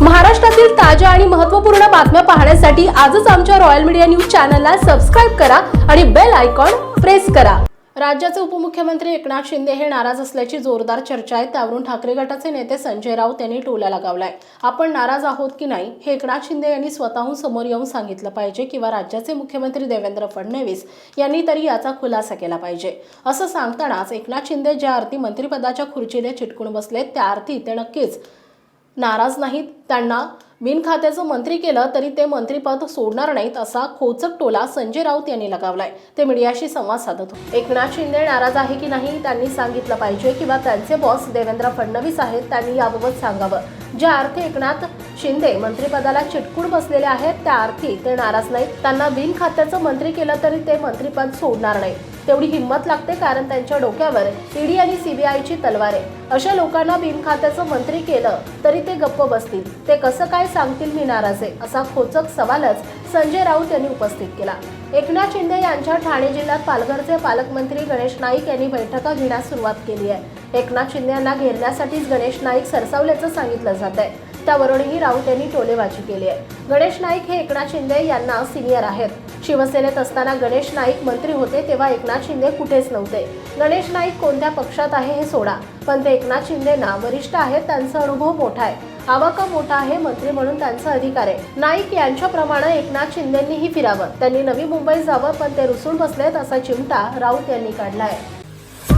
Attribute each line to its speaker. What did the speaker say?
Speaker 1: महाराष्ट्रातील ताज्या आणि महत्त्वपूर्ण बातम्या पाहण्यासाठी आजच आमच्या रॉयल मीडिया न्यूज चॅनलला सबस्क्राईब करा आणि बेल आयकॉन प्रेस करा. राज्याचे उपमुख्यमंत्री एकनाथ शिंदे हे नाराज असल्याची जोरदार चर्चा आहे. त्यावरून ठाकरे गटाचे नेते संजय राऊत यांनी टोला लगावलाय. आपण नाराज आहोत की नाही हे एकनाथ शिंदे यांनी स्वतःहून समोर येऊन सांगितलं पाहिजे किंवा राज्याचे मुख्यमंत्री देवेंद्र फडणवीस यांनी तरी याचा खुलासा केला पाहिजे. असं सांगतानाच एकनाथ शिंदे ज्या अर्थी मंत्रिपदाच्या खुर्चीने चिटकून बसले त्या अर्थी ते नक्कीच नाराज नाहीत. त्यांना बिनखात्याचं मंत्री केलं तरी ते मंत्रीपद सोडणार नाहीत असा खोचक टोला संजय राऊत यांनी लगावलाय. ते मीडियाशी संवाद साधत होते. एकनाथ शिंदे नाराज आहे की नाही त्यांनी सांगितलं पाहिजे किंवा त्यांचे बॉस देवेंद्र फडणवीस आहेत त्यांनी याबाबत सांगावं. ज्या अर्थी एकनाथ शिंदे मंत्रिपदाला चिटकून बसलेले आहेत त्या अर्थी ते नाराज नाहीत. त्यांना बिन खात्याचं मंत्री केलं तरी ते मंत्रीपद सोडणार नाही. तेवढी हिंमत लागते कारण त्यांच्या डोक्यावर ईडी आणि सीबीआयची तलवार. आहे अशा लोकांना बिनखात्याचं मंत्री केलं तरी ते गप्प बसतील. ते कसं काय सांगतील मी नाराज आहे असा खोचक सवालच संजय राऊत यांनी उपस्थित केला. एकनाथ शिंदे यांच्या ठाणे जिल्ह्यात पालघरचे पालकमंत्री गणेश नाईक यांनी बैठका घेण्यास सुरुवात केली आहे. एकनाथ शिंदे यांना घेरण्यासाठीच गणेश नाईक सरसावल्याचं सांगितलं जात आहे त्यावरूनही राऊत यांनी टोलेबाजी केली आहे. गणेश नाईक हे एकनाथ शिंदे यांना सिनियर आहेत. शिवसेनेत असताना गणेश नाईक मंत्री होते तेव्हा एकनाथ शिंदे कुठेच नव्हते. गणेश नाईक कोणत्या पक्षात आहे हे सोडा पण ते एकनाथ शिंदेना वरिष्ठ आहेत त्यांचा अनुभव मोठा आहे. आवाका मोठा आहे मंत्री म्हणून त्यांचा अधिकार आहे. नाईक यांच्याप्रमाणे एकनाथ शिंदेंनीही फिरावं. त्यांनी नवी मुंबईत जावं पण ते रुसून बसलेत असा चिमटा राऊत यांनी काढला आहे.